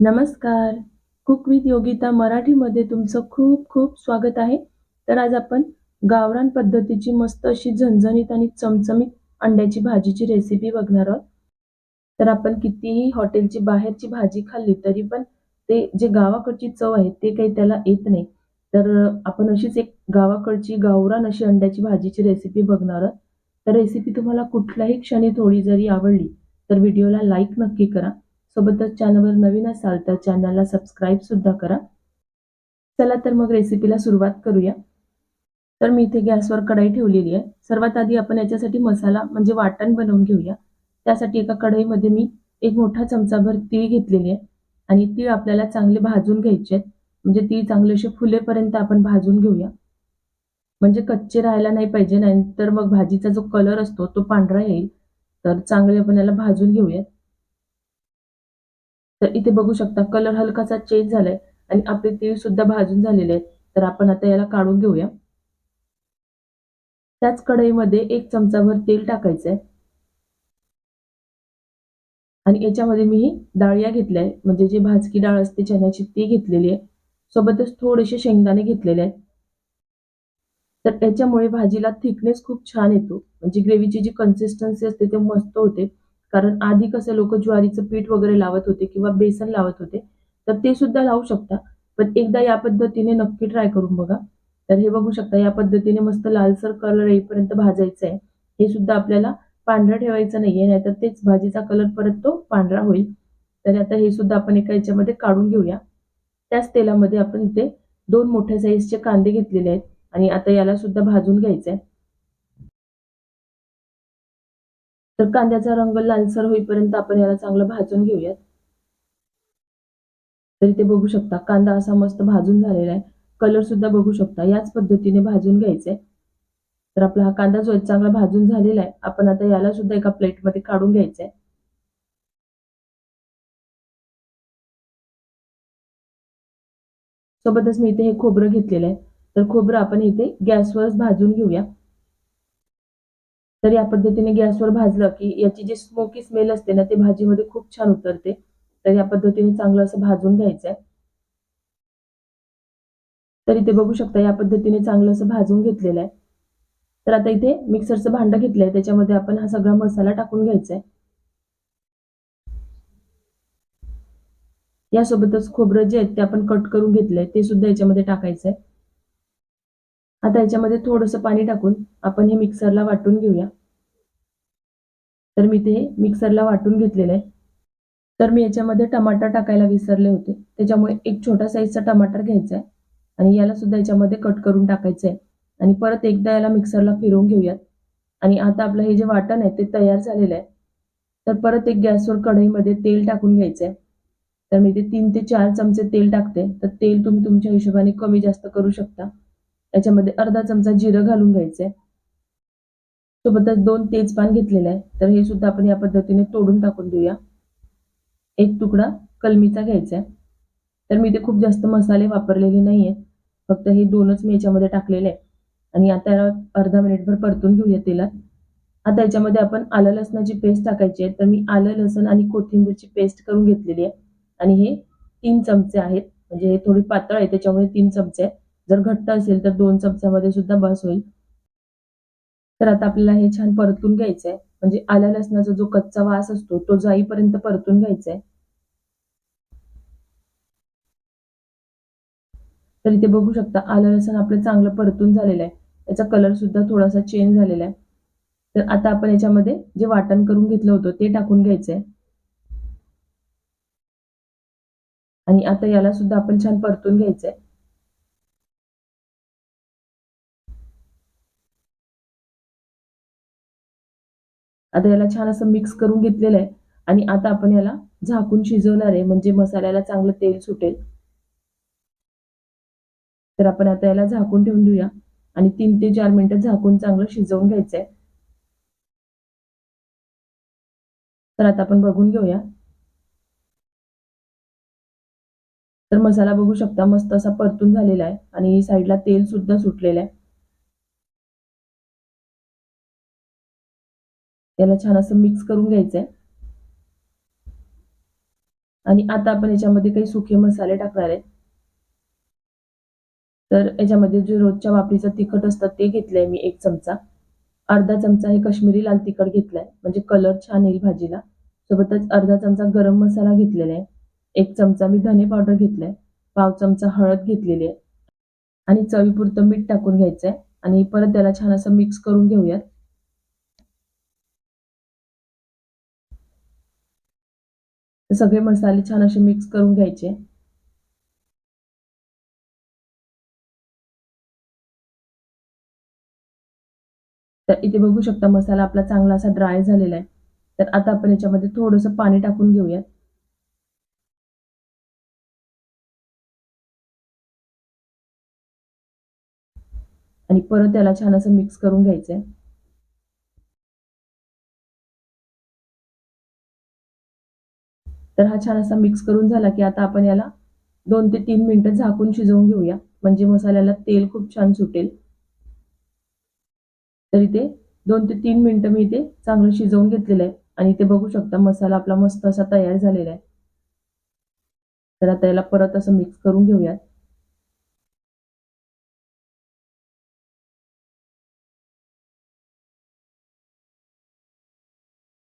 नमस्कार. Cook with Yogita मराठीमध्ये तुमचं खूप खूप स्वागत आहे. तर आज आपण गावरान पद्धतीची मस्त अशी झणझणीत आणि चमचमीत अंड्याची भाजीची रेसिपी बघणार आहोत. तर आपण कितीही हॉटेलची बाहेरची भाजी खाल्ली तरी पण ते जे गावाकडची चव आहे ते काही त्याला येत नाही. तर आपण अशीच एक गावाकडची गावरान अशी अंड्याची भाजीची रेसिपी बघणार आहोत. तर रेसिपी तुम्हाला कुठल्याही क्षणी थोडी जरी आवडली तर व्हिडिओला लाईक नक्की करा. सोबतच चॅनलवर नवीन असाल तर चॅनलला सबस्क्राईब सुद्धा करा. चला तर मग रेसिपीला सुरुवात करूया. तर मी इथे गॅसवर कढई ठेवलेली आहे. सर्वात आधी आपण याच्यासाठी मसाला म्हणजे वाटण बनवून घेऊया. त्यासाठी एका कढईमध्ये मी एक मोठा चमचाभर तीळ घेतलेली आहे आणि तीळ आपल्याला चांगले भाजून घ्यायचे आहेत. म्हणजे तीळ चांगले असे फुलेपर्यंत आपण भाजून घेऊया. म्हणजे कच्चे राहायला नाही पाहिजे नाहीतर मग भाजीचा जो कलर असतो तो पांढरा येईल. तर चांगले आपण याला भाजून घेऊयात. तर इथे बघू शकता कलर हलकासा चेंज झालाय आणि आपले तीळ सुद्धा भाजून झालेले आहेत. तर आपण आता याला काढून घेऊया. त्याच कढईमध्ये एक चमचाभर तेल टाकायचंय. आणि याच्यामध्ये मी ही डाळिया घेतल्या म्हणजे जी भाजकी डाळ असते चण्याची ती घेतलेली आहे. सोबतच थोडेसे शेंगदाणे घेतलेले आहेत. तर त्याच्यामुळे भाजीला थिकनेस खूप छान येतो. म्हणजे ग्रेव्हीची जी कन्सिस्टन्सी असते ते मस्त होते. कारण आधी कसं लोक ज्वारीचं पीठ वगैरे लावत होते किंवा बेसन लावत होते. तर ते सुद्धा लावू शकता. पण एकदा या पद्धतीने नक्की ट्राय करून बघा. तर हे बघू शकता या पद्धतीने मस्त लालसर कलर येईपर्यंत भाजायचं आहे. हे सुद्धा आपल्याला पांढरा ठेवायचं नाहीये नाहीतर तेच भाजीचा कलर परत तो पांढरा होईल. तर आता हे सुद्धा आपण एका याच्यामध्ये काढून घेऊया. त्याच तेलामध्ये आपण इथे दोन मोठ्या साईजचे कांदे घेतलेले आहेत आणि आता याला सुद्धा भाजून घ्यायचं आहे तर कांद्याचा रंग लालसर होईपर्यंत आपण याला चांगलं भाजून घेऊयात. तर इथे बघू शकता कांदा असा मस्त भाजून झालेला आहे. कलर सुद्धा बघू शकता याच पद्धतीने भाजून घ्यायचंय. तर आपला हा कांदा जो आहे चांगला भाजून झालेला आहे. आपण आता याला सुद्धा एका प्लेटमध्ये काढून घ्यायचंय. सोबतच मी इथे हे खोबरं घेतलेलं आहे. तर खोबरं आपण इथे गॅसवरच भाजून घेऊया. तर या पद्धतीने गॅसवर भाजलं की याची जी स्मोकी स्मेल असते ना ती भाजीमध्ये खूप छान उतरते. तर या पद्धतीने चांगलं असं भाजून घ्यायचंय. तर इथे बघू शकता या पद्धतीने चांगलं असं भाजून घेतलेलं आहे. तर आता इथे मिक्सरचं भांडं घेतलंय त्याच्यामध्ये आपण हा सगळा मसाला टाकून घ्यायचा आहे. यासोबतच खोबरं जे आहेत ते आपण कट करून घेतलंय ते सुद्धा याच्यामध्ये टाकायचंय. आता याच्यामध्ये थोडंसं पाणी टाकून आपण हे मिक्सरला वाटून घेऊया. तर मी ते मिक्सरला वाटून घेतलेलं आहे. तर मी याच्यामध्ये टमाटर टाकायला विसरले होते. त्याच्यामुळे एक छोटा साईजचा टमाटर घ्यायचा आहे आणि याला सुद्धा याच्यामध्ये कट करून टाकायचं आहे आणि परत एकदा याला मिक्सरला फिरवून घेऊयात. आणि आता आपलं हे जे वाटण आहे ते तयार झालेलं आहे. तर परत एक गॅसवर कढईमध्ये तेल टाकून घ्यायचं आहे. तर मी ते तीन ते चार चमचे तेल टाकते. तर तेल तुम्ही तुमच्या हिशोबाने कमी जास्त करू शकता. याच्यामध्ये अर्धा चमचा जिरं घालून घ्यायचंय. सोबतच दोन तेजपान घेतलेलं आहे. तर हे सुद्धा आपण या पद्धतीने तोडून टाकून देऊया. एक तुकडा कलमीचा घ्यायचा आहे. तर मी ते खूप जास्त मसाले वापरलेले नाहीये. फक्त हे दोनच मी याच्यामध्ये टाकलेले आहे. आणि आता अर्धा मिनिटभर परतून घेऊया तेलात. आता याच्यामध्ये आपण आलं लसणाची पेस्ट टाकायची आहे. तर मी आलं लसण आणि कोथिंबीरची पेस्ट करून घेतलेली आहे. आणि हे तीन चमचे आहेत. म्हणजे हे थोडी पातळ आहे त्याच्यामुळे तीन चमचे आहेत जर घट्ट असेल तर दोन चमच्यामध्ये सुद्धा बस होईल. तर आता आपल्याला हे छान परतून घ्यायचंय. म्हणजे आल्या लसणाचा जो कच्चा वास असतो तो जाईपर्यंत परतून घ्यायचा आहे. तर इथे बघू शकता आलं लसण आपलं चांगलं परतून झालेलं आहे. याचा कलर सुद्धा थोडासा चेंज झालेला आहे. तर आता आपण याच्यामध्ये जे वाटण करून घेतलं होतं ते टाकून घ्यायचंय. आणि आता याला सुद्धा आपण छान परतून घ्यायचंय. आता याला छान असं मिक्स करून घेतलेलं आहे आणि आता आपण याला झाकून शिजवणार आहे म्हणजे मसाल्याला चांगलं तेल सुटेल. तर आपण आता याला झाकून ठेवून देऊया आणि तीन ते चार मिनिटं झाकून चांगलं शिजवून घ्यायचंय. तर आता आपण बघून घेऊया. तर मसाला बघू शकता मस्त असा परतून झालेला आहे आणि साईडला तेल सुद्धा सुटलेलं आहे. याला छान असं मिक्स करून घ्यायचं आहे आणि आता आपण याच्यामध्ये काही सुखे मसाले टाकणार आहे. तर याच्यामध्ये जे रोजच्या वापरीचं तिखट असतं ते घेतलंय मी एक चमचा. अर्धा चमचा हे काश्मीरी लाल तिखट घेतलाय. म्हणजे कलर छान येईल भाजीला. सोबतच अर्धा चमचा गरम मसाला घेतलेला आहे. एक चमचा मी धने पावडर घेतलाय. पाव चमचा हळद घेतलेली आहे. आणि चवीपुरतं मीठ टाकून घ्यायचंय. आणि परत त्याला छान असं मिक्स करून घेऊयात. सगळे मसाले छान असे मिक्स करून घ्यायचे. तर इथे बघू शकता मसाला आपला चांगला असा ड्राय झालेला आहे. तर आता आपण याच्यामध्ये थोडंसं पाणी टाकून घेऊयात. आणि परत त्याला छान असं मिक्स करून घ्यायचंय. तर हा छान असा मिक्स करून झाला की आता आपण याला दोन ते तीन मिनिटं झाकून शिजवून घेऊया. म्हणजे मसाल्याला तेल खूप छान सुटेल. तर इथे दोन ते तीन मिनिटं मी इथे चांगलं शिजवून घेतलेलं आहे. आणि इथे बघू शकता मसाला आपला मस्त असा तयार झालेला आहे. तर आता याला परत असं मिक्स करून घेऊयात.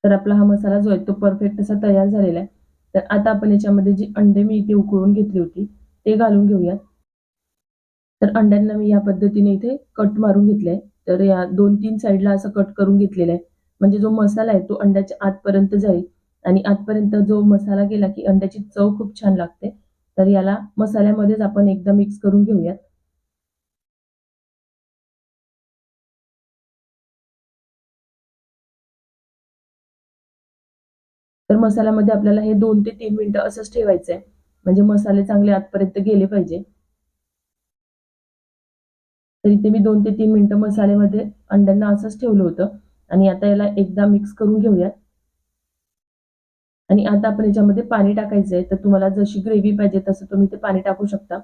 तर आपला हा मसाला जो आहे तो परफेक्ट असा तयार झालेला आहे. तर आता आपण याच्यामध्ये जी अंडे मी इथे उकळून घेतली होती ते घालून घेऊयात. तर अंड्यांना मी या पद्धतीने इथे कट मारून घेतले तर या दोन तीन साईडला असं कट करून घेतलेलं आहे. म्हणजे जो मसाला आहे तो अंड्याच्या आतपर्यंत जाईल आणि आतपर्यंत जो मसाला गेला की अंड्याची चव खूप छान लागते. तर याला मसाल्यामध्येच आपण एकदा मिक्स करून घेऊयात. तर मसाल्यामध्ये आपल्याला हे दोन ते तीन मिनिटं असंच ठेवायचं आहे म्हणजे मसाले चांगले आतपर्यंत गेले पाहिजे. तर इथे मी दोन ते तीन मिनिटं मसाल्यामध्ये अंड्यांना असंच ठेवलं होतं. आणि आता याला एकदा मिक्स करून घेऊयात. आणि आता आपण याच्यामध्ये पाणी टाकायचं आहे तर तुम्हाला जशी ग्रेव्ही पाहिजे तसं तुम्ही ते पाणी टाकू शकता.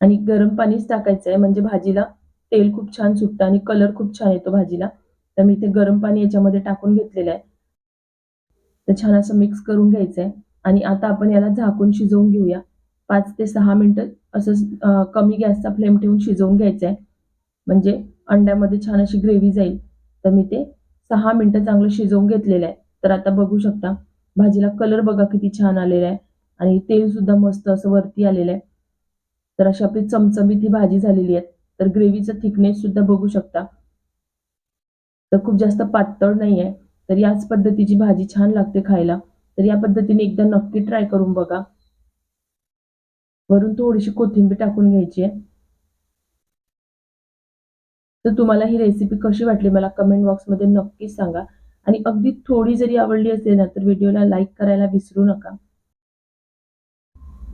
आणि गरम पाणीच टाकायचं आहे म्हणजे भाजीला तेल खूप छान सुटतं आणि कलर खूप छान येतो भाजीला. तर मी ते गरम पाणी याच्यामध्ये टाकून घेतलेलं आहे. तर छान असं मिक्स करून घ्यायचं आहे आणि आता आपण याला झाकून शिजवून घेऊया. पाच ते सहा मिनटं असं कमी गॅसचा फ्लेम ठेवून शिजवून घ्यायचं आहे म्हणजे अंड्यामध्ये छान अशी ग्रेव्ही जाईल. तर मी ते सहा मिनटं चांगलं शिजवून घेतलेलं आहे. तर आता बघू शकता भाजीला कलर बघा किती छान आलेला आहे. आणि तेल सुद्धा मस्त असं वरती आलेलं आहे. तर अशी आपली चमचमीत ही भाजी झालेली आहे. तर ग्रेव्हीचं थिकनेस सुद्धा बघू शकता. तर खूप जास्त पातळ नाही आहे तर याच पद्धतीची भाजी छान लागते खायला. तर या पद्धतीने एकदा नक्की ट्राय करून बघा. वरून थोडीशी कोथिंबीर टाकून घ्यायची आहे. तर तुम्हाला ही रेसिपी कशी वाटली मला कमेंट बॉक्समध्ये नक्कीच सांगा. आणि अगदी थोडी जरी आवडली असेल ना तर व्हिडिओला लाईक करायला विसरू नका.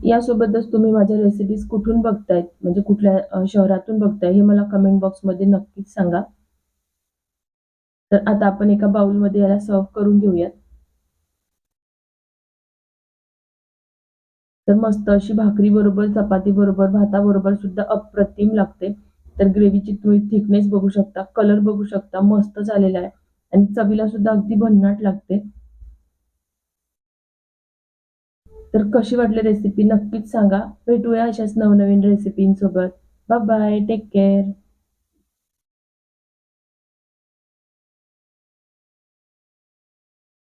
यासोबतच तुम्ही माझ्या रेसिपीज कुठून बघतायत म्हणजे कुठल्या शहरातून बघताय हे मला कमेंट बॉक्समध्ये नक्कीच सांगा. तर आता आपण एका बाउलमध्ये याला सर्व करून घेऊयात. तर मस्त अशी भाकरी बरोबर चपाती बरोबर भाताबरोबर सुद्धा अप्रतिम लागते. तर ग्रेव्हीची तुम्ही थिकनेस बघू शकता कलर बघू शकता मस्त झालेला आहे. आणि चवीला सुद्धा अगदी भन्नाट लागते. तर कशी वाटली रेसिपी नक्कीच सांगा. भेटूया अशाच नवनवीन रेसिपींसोबत बाय बाय टेक केअर